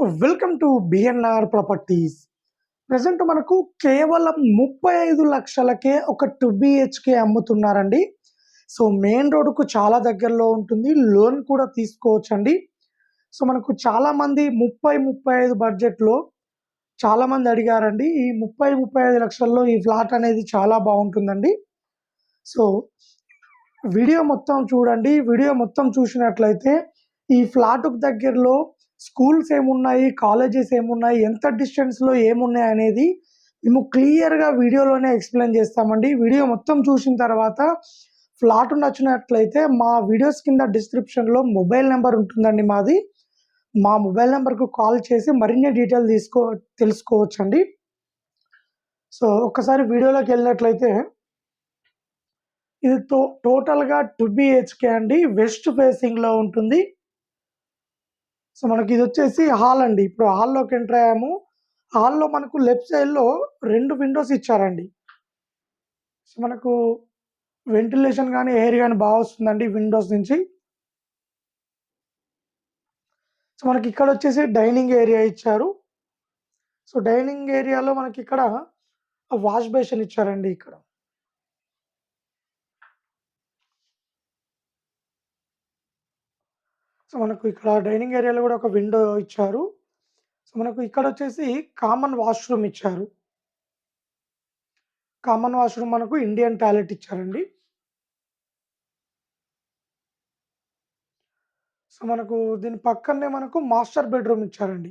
Welcome to BNR properties. Present మనకు కేవలం ముప్పై ఐదు లక్షలకే ఒక టూ బిహెచ్కే అమ్ముతున్నారండి. సో మెయిన్ రోడ్డుకు చాలా దగ్గరలో ఉంటుంది. లోన్ కూడా తీసుకోవచ్చండి. సో మనకు చాలామంది ముప్పై ముప్పై ఐదు బడ్జెట్లో చాలామంది అడిగారండి ఈ ముప్పై ముప్పై ఐదు లక్షల్లో ఈ ఫ్లాట్ అనేది చాలా బాగుంటుందండి. సో వీడియో మొత్తం చూడండి. వీడియో మొత్తం చూసినట్లయితే ఈ ఫ్లాట్కు దగ్గరలో స్కూల్స్ ఏమున్నాయి కాలేజెస్ ఏమున్నాయి ఎంత డిస్టెన్స్లో ఏమున్నాయి అనేది మేము క్లియర్గా వీడియోలోనే ఎక్స్ప్లెయిన్ చేస్తామండి. వీడియో మొత్తం చూసిన తర్వాత ఫ్లాట్ నచ్చినట్లయితే మా వీడియోస్ కింద డిస్క్రిప్షన్లో మొబైల్ నెంబర్ ఉంటుందండి మాది. మా మొబైల్ నెంబర్కు కాల్ చేసి మరిన్ని డీటెయిల్ తీసుకో తెలుసుకోవచ్చండి. సో ఒక్కసారి వీడియోలోకి వెళ్ళినట్లయితే ఇది టో టోటల్గా టూ బిహెచ్కే అండి. వెస్ట్ ఫేసింగ్లో ఉంటుంది. సో మనకి ఇది వచ్చేసి హాల్ అండి. ఇప్పుడు హాల్లోకి ఎంటర్ అయ్యాము. హాల్లో మనకు లెఫ్ట్ సైడ్లో రెండు విండోస్ ఇచ్చారండి. సో మనకు వెంటిలేషన్ కానీ ఎయిర్ కానీ బాగా వస్తుందండి విండోస్ నుంచి. సో మనకి ఇక్కడ వచ్చేసి డైనింగ్ ఏరియా ఇచ్చారు. సో డైనింగ్ ఏరియాలో మనకి ఇక్కడ వాష్ బేసిన్ ఇచ్చారండి ఇక్కడ. సో మనకు ఇక్కడ డైనింగ్ ఏరియాలో కూడా ఒక విండో ఇచ్చారు. సో మనకు ఇక్కడ వచ్చేసి కామన్ వాష్రూమ్ ఇచ్చారు. కామన్ వాష్రూమ్ మనకు ఇండియన్ టాయిలెట్ ఇచ్చారండి. సో మనకు దీని పక్కనే మనకు మాస్టర్ బెడ్రూమ్ ఇచ్చారండి.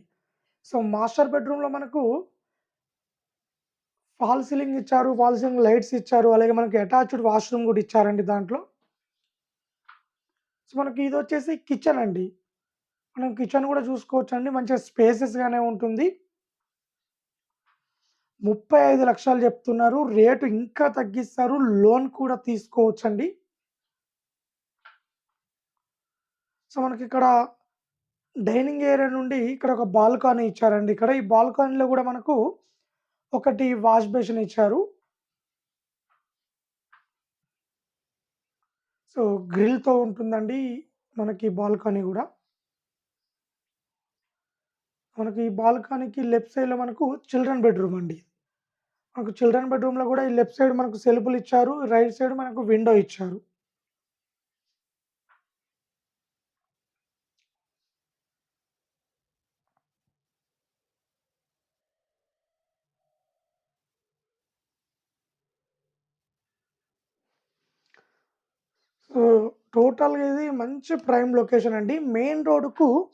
సో మాస్టర్ బెడ్రూమ్లో మనకు ఫాల్ సీలింగ్ ఇచ్చారు ఫాల్ సీలింగ్ లైట్స్ ఇచ్చారు అలాగే మనకి అటాచ్డ్ వాష్రూమ్ కూడా ఇచ్చారండి దాంట్లో. సో మనకి ఇది వచ్చేసి కిచెన్ అండి. మనం కిచెన్ కూడా చూసుకోవచ్చు అండి మంచిగా స్పేసెస్గానే ఉంటుంది. ముప్పై ఐదు లక్షలు చెప్తున్నారు. రేటు ఇంకా తగ్గిస్తారు. లోన్ కూడా తీసుకోవచ్చండి. సో మనకి ఇక్కడ డైనింగ్ ఏరియా నుండి ఇక్కడ ఒక బాల్కానీ ఇచ్చారండి. ఇక్కడ ఈ బాల్కానీలో కూడా మనకు ఒకటి వాష్ బేసిన్ ఇచ్చారు. సో గ్రిల్తో ఉంటుందండి మనకి బాల్కనీ కూడా. మనకి ఈ బాల్కనీకి లెఫ్ట్ సైడ్లో మనకు చిల్డ్రన్ బెడ్రూమ్ అండి. మనకు చిల్డ్రన్ బెడ్రూమ్లో కూడా ఈ లెఫ్ట్ సైడ్ మనకు సెల్ఫ్లు ఇచ్చారు. రైట్ సైడ్ మనకు విండో ఇచ్చారు సో టోటల్గా ఇది మంచి ప్రైమ్ లొకేషన్ అండి. మెయిన్ రోడ్కు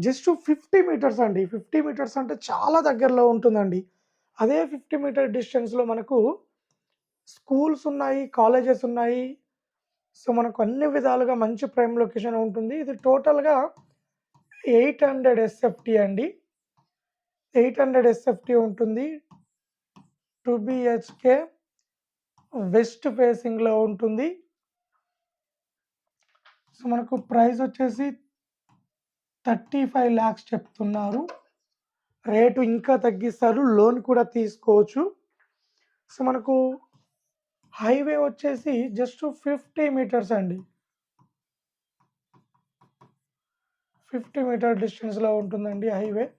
జస్ట్ ఫిఫ్టీ మీటర్స్ అండి. ఫిఫ్టీ మీటర్స్ అంటే చాలా దగ్గరలో ఉంటుందండి. అదే ఫిఫ్టీ మీటర్ డిస్టెన్స్లో మనకు స్కూల్స్ ఉన్నాయి కాలేజెస్ ఉన్నాయి. సో మనకు అన్ని విధాలుగా మంచి ప్రైమ్ లొకేషన్ ఉంటుంది. ఇది టోటల్గా ఎయిట్ హండ్రెడ్ ఎస్ఎఫ్టీ అండి. ఎయిట్ హండ్రెడ్ ఎస్ఎఫ్టీ ఉంటుంది. టూ బిహెచ్కే వెస్ట్ ఫేసింగ్లో ఉంటుంది. సో మనకు ప్రైస్ వచ్చేసి థర్టీ ఫైవ్ ల్యాక్స్ చెప్తున్నారు. రేటు ఇంకా తగ్గిస్తారు. లోన్ కూడా తీసుకోవచ్చు. సో మనకు హైవే వచ్చేసి జస్ట్ ఫిఫ్టీ మీటర్స్ అండి. ఫిఫ్టీ మీటర్ డిస్టెన్స్లో ఉంటుందండి హైవే.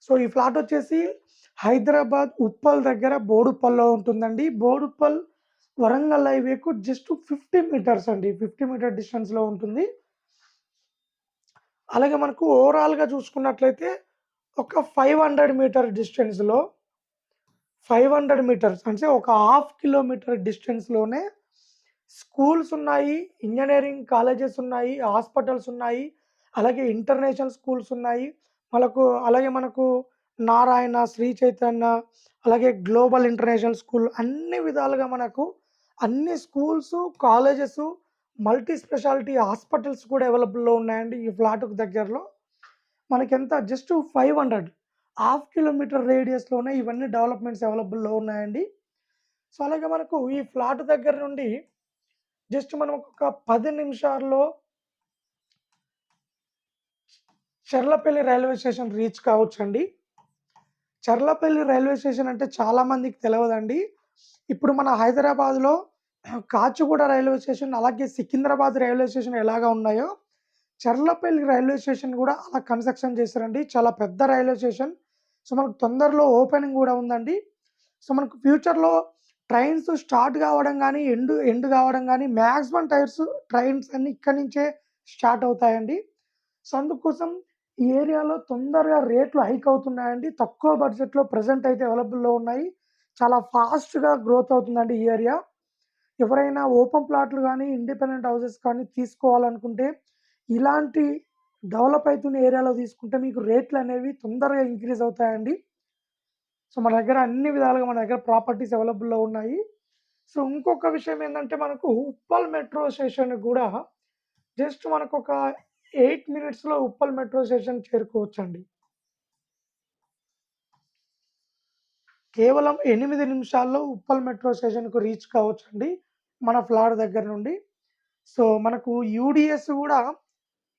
సో ఈ ఫ్లాట్ వచ్చేసి హైదరాబాద్ ఉప్పల్ దగ్గర బోడుప్పల్లో ఉంటుందండి. బోడుప్పల్ వరంగల్ హైవేకు జస్ట్ ఫిఫ్టీ మీటర్స్ అండి. ఫిఫ్టీ మీటర్ డిస్టెన్స్లో ఉంటుంది. అలాగే మనకు ఓవరాల్గా చూసుకున్నట్లయితే ఒక ఫైవ్ హండ్రెడ్ మీటర్ డిస్టెన్స్లో ఫైవ్ హండ్రెడ్ మీటర్స్ అంటే ఒక హాఫ్ కిలోమీటర్ డిస్టెన్స్లోనే స్కూల్స్ ఉన్నాయి ఇంజనీరింగ్ కాలేజెస్ ఉన్నాయి హాస్పిటల్స్ ఉన్నాయి అలాగే ఇంటర్నేషనల్ స్కూల్స్ ఉన్నాయి. మనకు అలాగే మనకు నారాయణ శ్రీ చైతన్య అలాగే గ్లోబల్ ఇంటర్నేషనల్ స్కూల్ అన్ని విధాలుగా మనకు అన్ని schools colleges multi specialty hospitals కూడా అవైలబుల్లో ఉన్నాయండి ఈ ఫ్లాట్కు దగ్గరలో. మనకి ఎంత just five hundred. Half kilometer రేడియస్లోనే ఇవన్నీ డెవలప్మెంట్స్ అవైలబుల్లో ఉన్నాయండి. సో అలాగే మనకు ఈ ఫ్లాట్ దగ్గర నుండి జస్ట్ మనం ఒక పది నిమిషాల్లో చర్లపల్లి రైల్వే స్టేషన్ రీచ్ కావచ్చండి. చర్లపల్లి రైల్వే స్టేషన్ అంటే చాలా మందికి తెలియదండి ఇప్పుడు మన హైదరాబాద్లో కాచిగూడ రైల్వే స్టేషన్ అలాగే సికింద్రాబాద్ రైల్వే స్టేషన్ ఎలాగా ఉన్నాయో చర్లపల్లి రైల్వే స్టేషన్ కూడా అలా కన్స్ట్రక్షన్ చేశారండి. చాలా పెద్ద రైల్వే స్టేషన్. సో మనకు తొందరలో ఓపెనింగ్ కూడా ఉందండి. సో మనకు ఫ్యూచర్లో ట్రైన్స్ స్టార్ట్ కావడం కానీ ఎండ్ ఎండ్ కావడం కానీ మ్యాక్సిమం టైర్స్ ట్రైన్స్ అన్ని ఇక్కడి నుంచే స్టార్ట్ అవుతాయండి. సో అందుకోసం ఈ ఏరియాలో తొందరగా రేట్లు హైక్ అవుతున్నాయండి. తక్కువ బడ్జెట్లో ప్రజెంట్ అయితే అవైలబుల్లో ఉన్నాయి. చాలా ఫాస్ట్గా గ్రోత్ అవుతుందండి ఈ ఏరియా ఎవరైనా ఓపెన్ ప్లాట్లు కానీ ఇండిపెండెంట్ హౌసెస్ కానీ తీసుకోవాలనుకుంటే ఇలాంటి డెవలప్ అవుతున్న ఏరియాలో తీసుకుంటే మీకు రేట్లు అనేవి తొందరగా ఇంక్రీజ్ అవుతాయండి. సో మన దగ్గర అన్ని విధాలుగా మన దగ్గర ప్రాపర్టీస్ అవైలబుల్లో ఉన్నాయి. సో ఇంకొక విషయం ఏంటంటే మనకు ఉప్పల్ మెట్రో స్టేషన్ కూడా జస్ట్ మనకు ఒక ఎయిట్ మినిట్స్లో ఉప్పల్ మెట్రో స్టేషన్ చేరుకోవచ్చండి. కేవలం ఎనిమిది నిమిషాల్లో ఉప్పల్ మెట్రో స్టేషన్కు రీచ్ కావచ్చండి మన ఫ్లాట్ దగ్గర నుండి. సో మనకు యూడిఎస్ కూడా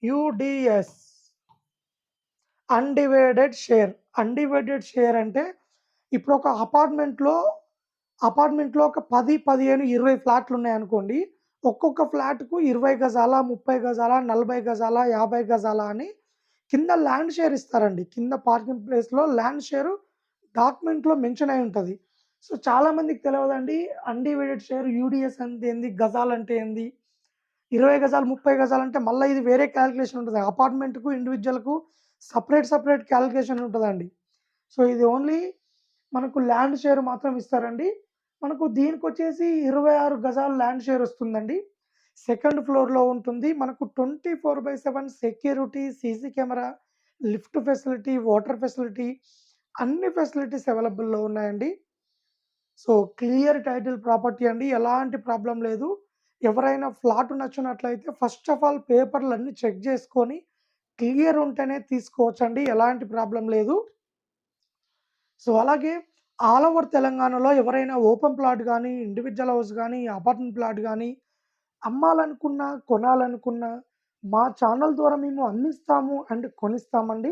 UDS. Undivided share undivided share అంటే ఇప్పుడు ఒక అపార్ట్మెంట్లో అపార్ట్మెంట్లో ఒక పది పదిహేను ఇరవై ఫ్లాట్లు ఉన్నాయనుకోండి ఒక్కొక్క ఫ్లాట్కు ఇరవై గజాల ముప్పై గజాల నలభై గజాల యాభై గజాల అని కింద ల్యాండ్ షేర్ ఇస్తారండి. కింద పార్కింగ్ ప్లేస్లో ల్యాండ్ షేర్ డాక్యుమెంట్లో మెన్షన్ అయి ఉంటుంది. సో చాలామందికి తెలియదండి అన్డివైడెడ్ షేర్ యూడిఎస్ అంటే ఏంది గజాలు అంటే ఏంది ఇరవై గజాలు ముప్పై గజాలు అంటే మళ్ళీ ఇది వేరే క్యాలిక్యులేషన్ ఉంటుంది. అపార్ట్మెంట్కు ఇండివిజువల్కు సపరేట్ సపరేట్ క్యాలిక్యులేషన్ ఉంటుందండి. సో ఇది ఓన్లీ మనకు ల్యాండ్ షేర్ మాత్రం ఇస్తారండి. మనకు దీనికి వచ్చేసి ఇరవై ఆరు గజాలు ల్యాండ్ షేర్ వస్తుందండి. సెకండ్ ఫ్లోర్లో ఉంటుంది. మనకు twenty four by seven security CC camera lift facility water facility అన్ని ఫెసిలిటీస్ అవైలబుల్లో ఉన్నాయండి. సో క్లియర్ టైటిల్ ప్రాపర్టీ అండి. ఎలాంటి ప్రాబ్లం లేదు. ఎవరైనా ఫ్లాట్ నచ్చినట్లయితే ఫస్ట్ ఆఫ్ ఆల్ పేపర్లు అన్నీ చెక్ చేసుకొని క్లియర్ ఉంటేనే తీసుకోవచ్చండి. ఎలాంటి ప్రాబ్లం లేదు. సో అలాగే ఆల్ ఓవర్ తెలంగాణలో ఎవరైనా ఓపెన్ ప్లాట్ కానీ ఇండివిజువల్ హౌస్ కానీ అపార్ట్మెంట్ ప్లాట్ కానీ అమ్మాలనుకున్నా కొనాలనుకున్నా మా ఛానల్ ద్వారా మేము అందిస్తాము అండ్ కొనిస్తామండి.